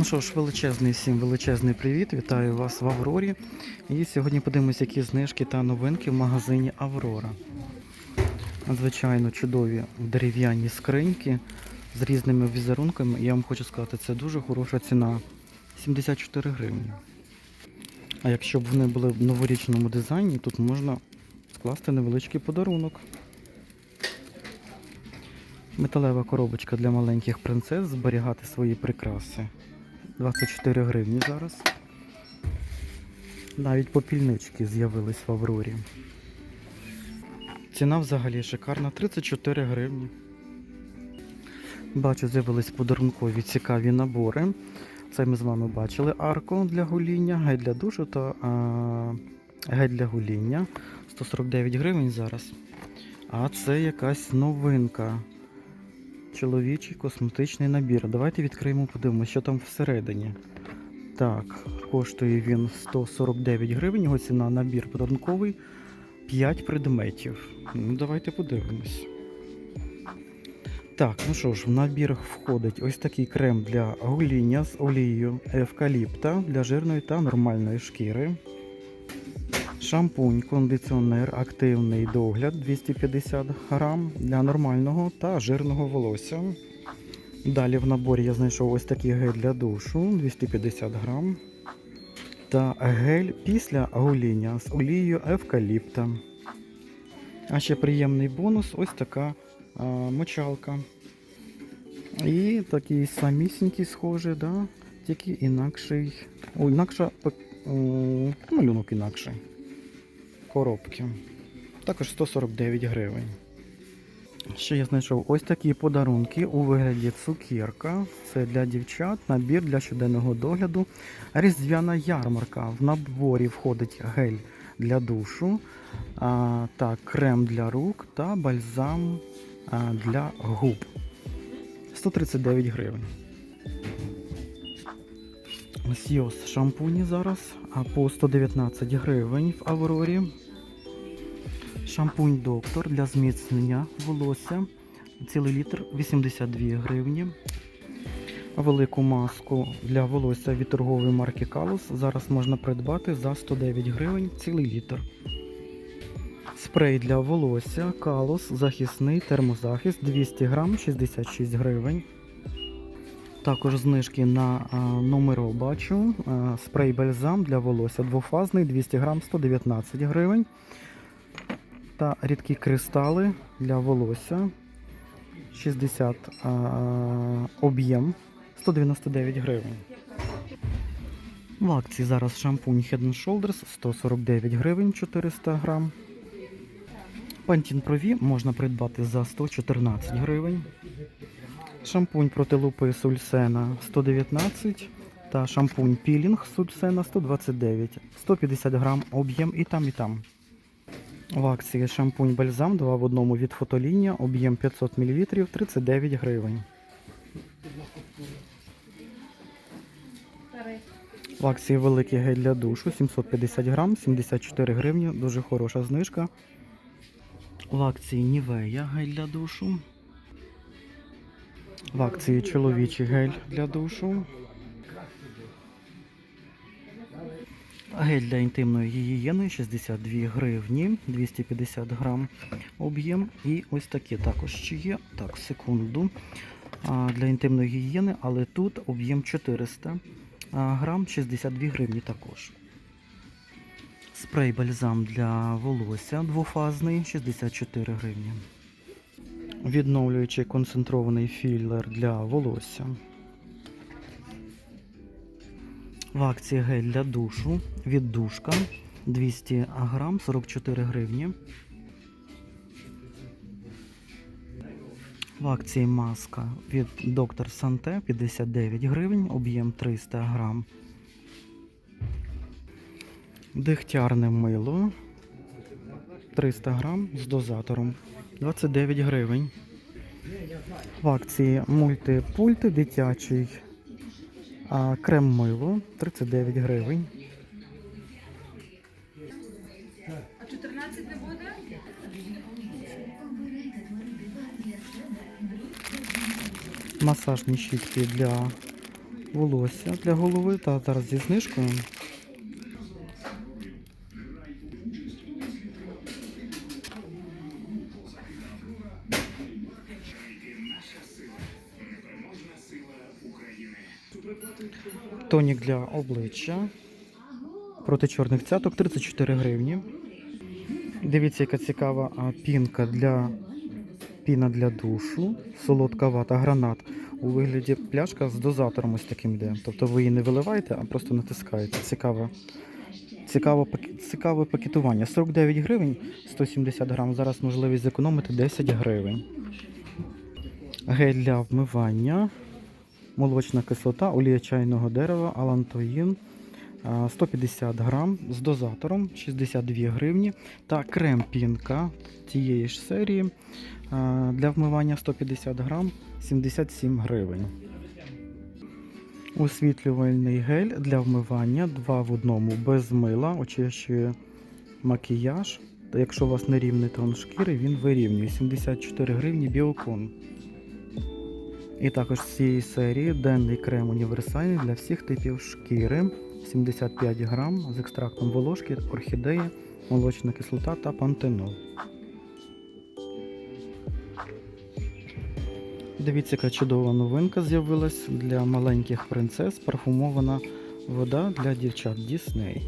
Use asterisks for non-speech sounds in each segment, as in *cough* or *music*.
Ну що ж, величезний всім величезний привіт. Вітаю вас в Аврорі. І сьогодні подивимось, які знижки та новинки в магазині Аврора. Надзвичайно чудові дерев'яні скриньки з різними візерунками. Я вам хочу сказати, це дуже хороша ціна. 74 гривні. А якщо б вони були в новорічному дизайні, тут можна скласти невеличкий подарунок. Металева коробочка для маленьких принцес зберігати свої прикраси. 24 гривні зараз. Навіть попільнички з'явились в Аврорі. Ціна взагалі шикарна 34 гривні. Бачу, з'явились подарункові цікаві набори. Це ми з вами бачили арку для гуління, гель для душу та а, гель для гуління. 149 гривень зараз. А це якась новинка. Чоловічий косметичний набір. Давайте відкриємо, подивимося, що там всередині. Так, коштує він 149 гривень, його ціна набір подарунковий 5 предметів. Ну, давайте подивимось. Так, ну що ж, в набір входить ось такий крем для гоління з олією евкаліпта для жирної та нормальної шкіри. Шампунь, кондиціонер, активний догляд 250 грам для нормального та жирного волосся. Далі в наборі я знайшов ось такий гель для душу 250 грам. Та гель після гоління з олією евкаліпта. А ще приємний бонус ось така а, мочалка. І такий самісінький схожий, да? тільки інакший. Інакша о, малюнок інакший. Коробки. Також 149 гривень. Ще я знайшов ось такі подарунки у вигляді цукерка. Це для дівчат, набір для щоденного догляду. Різдвяна ярмарка. В наборі входить гель для душу, а, та крем для рук та бальзам а, для губ. 139 гривень. Ось Йос шампуні зараз по 119 гривень в Аврорі. Шампунь доктор для зміцнення волосся. Цілий літр 82 гривні. Велику маску для волосся від торгової марки Калус зараз можна придбати за 109 гривень цілий літр. Спрей для волосся Калус захисний термозахист 200 грам 66 гривень. Також знижки на а, номеро бачу. Спрей бальзам для волосся двофазний 200 грам 119 гривень. Та рідкі кристали для волосся 60 об'єм 199 гривень. В акції зараз шампунь Head and Shoulders 149 гривень 400 грам. Пантін Прові можна придбати за 114 гривень. Шампунь проти лупи Сульсена 119 та шампунь пілінг Сульсена 129, 150 грам об'єм і там, і там. В акції шампунь бальзам 2 в одному від фотолінія, об'єм 500 мл 39 гривень. В акції великий гель для душу 750 грам, 74 гривні, дуже хороша знижка. В акції Нівея гель для душу. В акції чоловічий гель для душу. Гель для інтимної гігієни 62 гривні, 250 грам об'єм. І ось такі також ще є. Так, секунду. Для інтимної гігієни, але тут об'єм 400 грам, 62 гривні також. Спрей бальзам для волосся двофазний 64 гривні. Відновлюючий концентрований філер для волосся. В акції гель для душу від душка 200 грам 44 гривні. В акції маска від доктор Санте 59 гривень, об'єм 300 грам. Дегтярне мило 300 грам з дозатором 29 гривень. В акції мультипульт дитячий. А крем мило 39 гривень. А 14 не буде? Масажні щітки для волосся, для голови та зараз зі знижкою. Тонік для обличчя. Проти чорних цяток 34 гривні. Дивіться, яка цікава пінка для піна для душу, солодка вата, гранат. У вигляді пляшка з дозатором ось таким йде. Тобто ви її не виливаєте, а просто натискаєте. Цікаве, цікаво, цікаве пакетування. 49 гривень 170 грам. Зараз можливість зекономити 10 гривень. Гель для вмивання, молочна кислота, олія чайного дерева, алантоїн. 150 грам з дозатором 62 гривні та крем пінка тієї ж серії для вмивання 150 грам 77 гривень. Освітлювальний гель для вмивання 2 в одному без мила, очищує макіяж. Якщо у вас нерівний тон шкіри, він вирівнює 74 гривні біокон. І також з цієї серії денний крем універсальний для всіх типів шкіри 75 грам з екстрактом волошки, орхідеї, молочна кислота та пантенол. Дивіться, яка чудова новинка з'явилась для маленьких принцес. Парфумована вода для дівчат Дісней.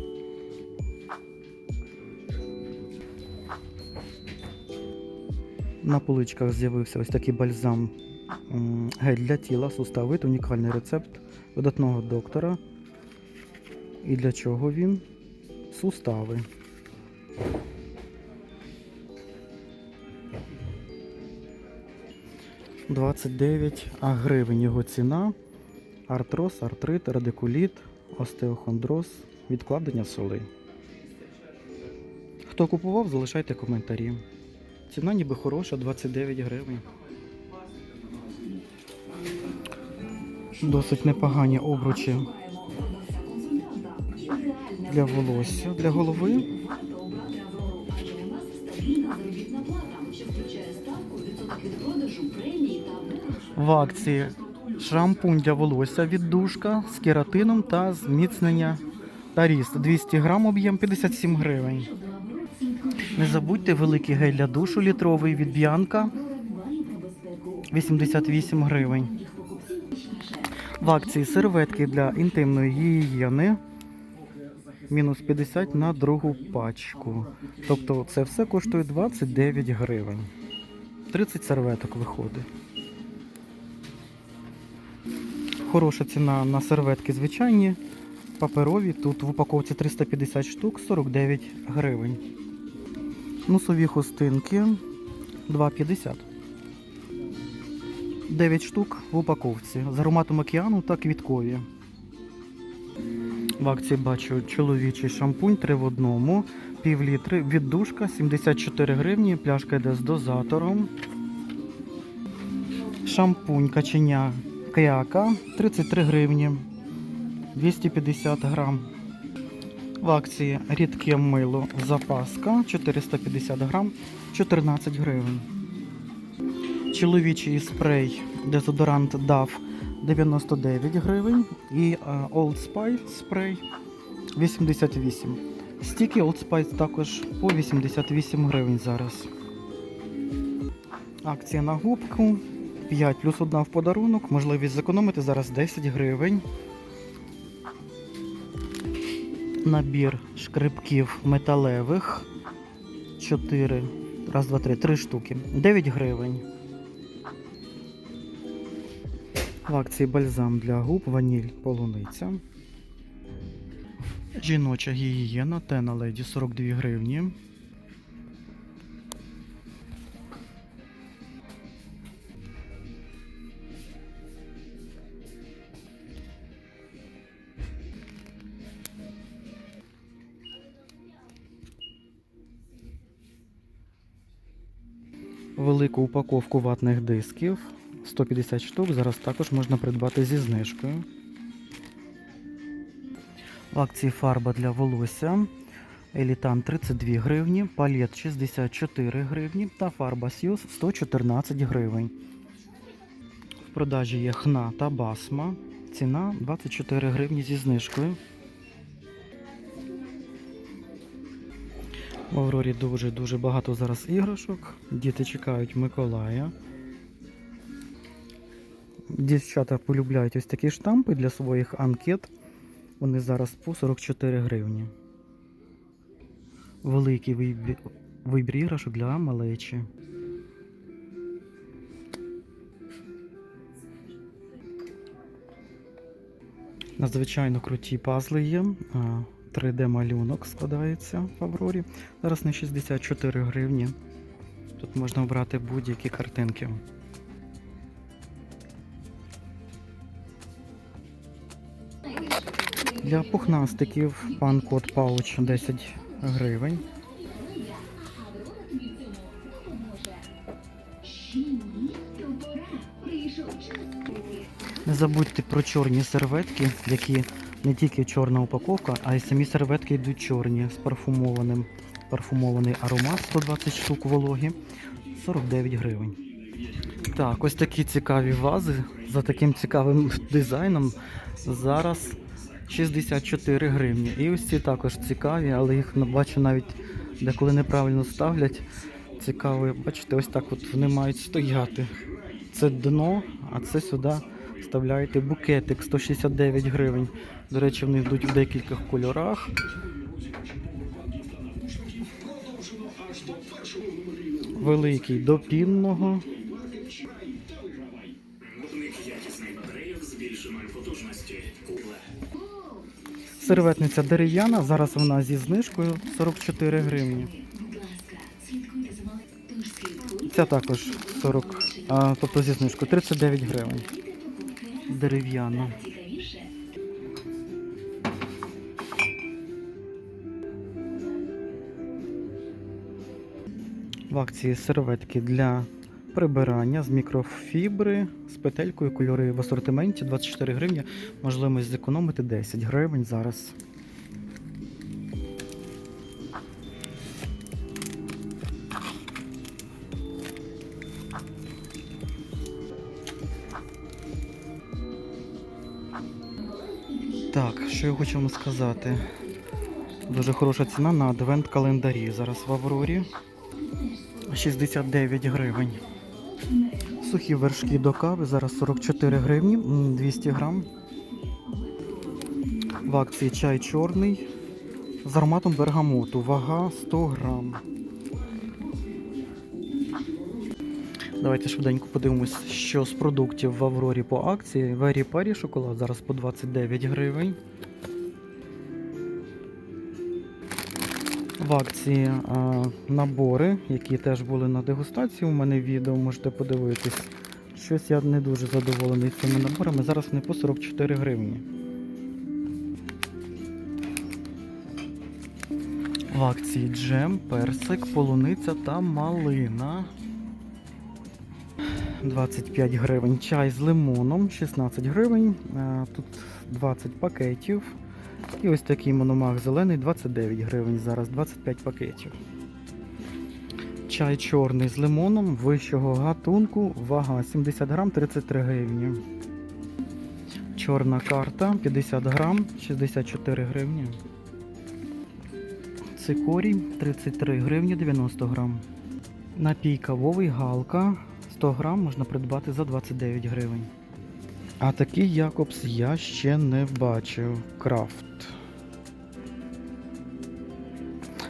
На поличках з'явився ось такий бальзам гель для тіла, суставит, унікальний рецепт видатного доктора. І для чого він? Сустави. – 29 а гривень його ціна. Артроз, артрит, радикуліт, остеохондроз, відкладення солей. Хто купував, залишайте коментарі. Ціна ніби хороша, 29 гривень. Досить непогані обручі для волосся, для голови. В акції шампунь для волосся віддушка з кератином та зміцнення та ріст. 200 грам об'єм 57 гривень. Не забудьте великий гель для душу літровий від Б'янка 88 гривень. В акції серветки для інтимної гігієни мінус 50 на другу пачку. Тобто це все коштує 29 гривень. 30 серветок виходить. Хороша ціна на серветки звичайні, паперові. Тут в упаковці 350 штук 49 гривень. Носові хустинки 2,50. 9 штук в упаковці з ароматом океану та квіткові. В акції бачу чоловічий шампунь 3 в одному, пів літри, віддушка 74 гривні, пляшка йде з дозатором. Шампунь каченя каяка 33 гривні, 250 грам. В акції рідке мило запаска 450 грам, 14 гривень. Чоловічий спрей дезодорант DAF 99 гривень і е, Old Spice спрей 88. Стіки Old Spice також по 88 гривень зараз. Акція на губку 5 плюс 1 в подарунок. Можливість зекономити зараз 10 гривень. Набір шкребків металевих 4, раз, два, три, 3 штуки. 9 гривень. В акції бальзам для губ, ваніль, полуниця. Жіноча гігієна, тена леді 42 гривні. Велику упаковку ватних дисків 150 штук. Зараз також можна придбати зі знижкою. В акції фарба для волосся. Елітан 32 гривні, палет 64 гривні та фарба Сьюз 114 гривень. В продажі є хна та басма. Ціна 24 гривні зі знижкою. В Аврорі дуже-дуже багато зараз іграшок. Діти чекають Миколая. Дівчата полюбляють ось такі штампи для своїх анкет. Вони зараз по 44 гривні. Великий вибір, вибір для малечі. Надзвичайно круті пазли є. 3D-малюнок складається в Аврорі. Зараз на 64 гривні. Тут можна обрати будь-які картинки. Для пухнастиків пан код пауч 10 гривень. Не забудьте про чорні серветки, які не тільки чорна упаковка, а й самі серветки йдуть чорні з парфумованим. Парфумований аромат 120 штук вологі 49 гривень. Так, ось такі цікаві вази за таким цікавим дизайном. Зараз 64 гривні. І ось ці також цікаві, але їх ну, бачу навіть деколи неправильно ставлять. Цікаво, бачите, ось так от вони мають стояти. Це дно, а це сюди вставляєте букетик 169 гривень. До речі, вони йдуть в декількох кольорах. Великий до пінного. Серветниця дерев'яна, зараз вона зі знижкою 44 гривні. Ця також 40, а, тобто зі знижкою 39 гривень. Дерев'яна. В акції серветки для прибирання з мікрофібри з петелькою кольори в асортименті 24 гривні. Можливість зекономити 10 гривень зараз. Так, що я хочу вам сказати. Дуже хороша ціна на адвент-календарі. Зараз в Аврорі 69 гривень. Сухі вершки до кави зараз 44 гривні, 200 грам. В акції чай чорний з ароматом бергамоту. Вага 100 грам. Давайте швиденько подивимось, що з продуктів в Аврорі по акції. Вері Парі шоколад зараз по 29 гривень. В акції а, набори, які теж були на дегустації. У мене відео можете подивитись. Щось я не дуже задоволений цими наборами. Зараз вони по 44 гривні. В акції джем, персик, полуниця та малина. 25 гривень. Чай з лимоном 16 гривень. Е, Тут 20 пакетів. І ось такий мономах зелений 29 гривень. Зараз 25 пакетів. Чай чорний з лимоном вищого гатунку. Вага 70 грам 33 гривні. Чорна карта 50 грам 64 гривні. Цикорій 33 гривні 90 грам. Напій кавовий галка 100 грам можна придбати за 29 гривень. А такий Якобс я ще не бачив. Крафт.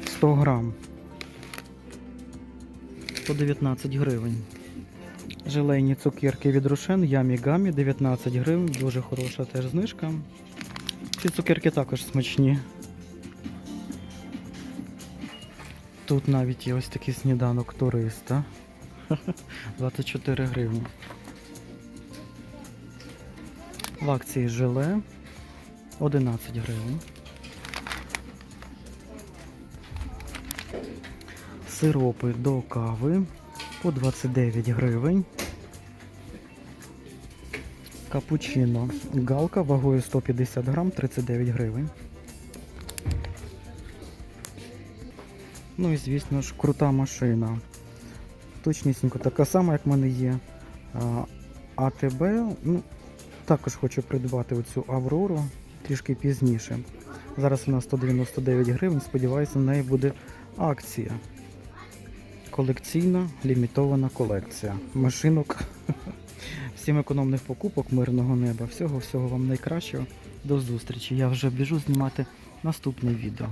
100 грам. 119 гривень. Желейні цукерки від Рошен Ямі Гамі 19 гривень. Дуже хороша теж знижка. Ці цукерки також смачні. Тут навіть є ось такий сніданок туриста. *laughs* 24 гривні. В акції желе 11 гривень. Сиропи до кави по 29 гривень. Капучино. Галка вагою 150 грам 39 гривень. Ну і звісно ж крута машина. Точнісінько така сама, як в мене є. АТБ. Ну, також хочу придбати оцю Аврору трішки пізніше. Зараз вона 199 гривень. Сподіваюся, на неї буде акція. Колекційна лімітована колекція. Машинок. *laughs* Всім економних покупок, мирного неба. Всього, всього вам найкращого. До зустрічі. Я вже біжу знімати наступне відео.